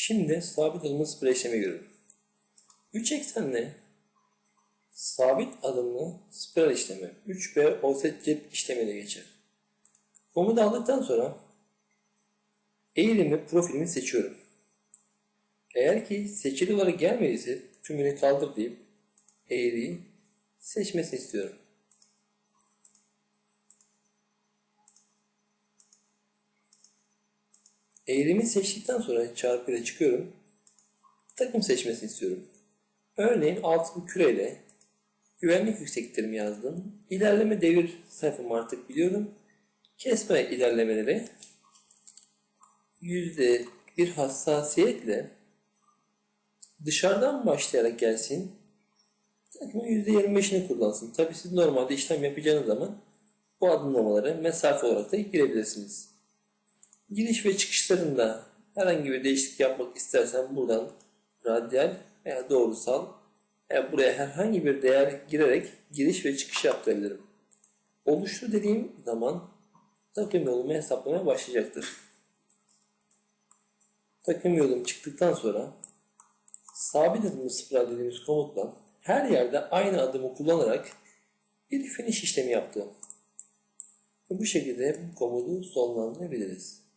Şimdi sabit adımlı sıfır işlemi görelim. 3 eksenli sabit adımlı spiral işlemi 3B offset cep işlemiyle geçer. Komutu aldıktan sonra eğilimi profilimi seçiyorum. Eğer ki seçili olarak gelmediyse tümünü kaldır deyip eğriyi seçmesini istiyorum. Eğrimi seçtikten sonra çarpıyla çıkıyorum. Takım seçmesini istiyorum. Örneğin altın küreyle güvenlik yüksekliklerimi yazdım. İlerleme devir sayfamı artık biliyorum. Kesme ilerlemeleri yüzde bir hassasiyetle dışarıdan başlayarak gelsin. Takımın %25'ini kullansın. Tabi siz normalde işlem yapacağınız zaman bu adımlamaları mesafe olarak da girebilirsiniz. Giriş ve çıkışlarında herhangi bir değişiklik yapmak istersen buradan radyal veya doğrusal veya buraya herhangi bir değer girerek giriş ve çıkış yaptırabilirim. Oluştur dediğim zaman takım yolumu hesaplamaya başlayacaktır. Takım yolum çıktıktan sonra sabit adımlı spiral dediğimiz komutla her yerde aynı adımı kullanarak bir finish işlemi yaptım. Ve bu şekilde bu komutu sonlandırabiliriz.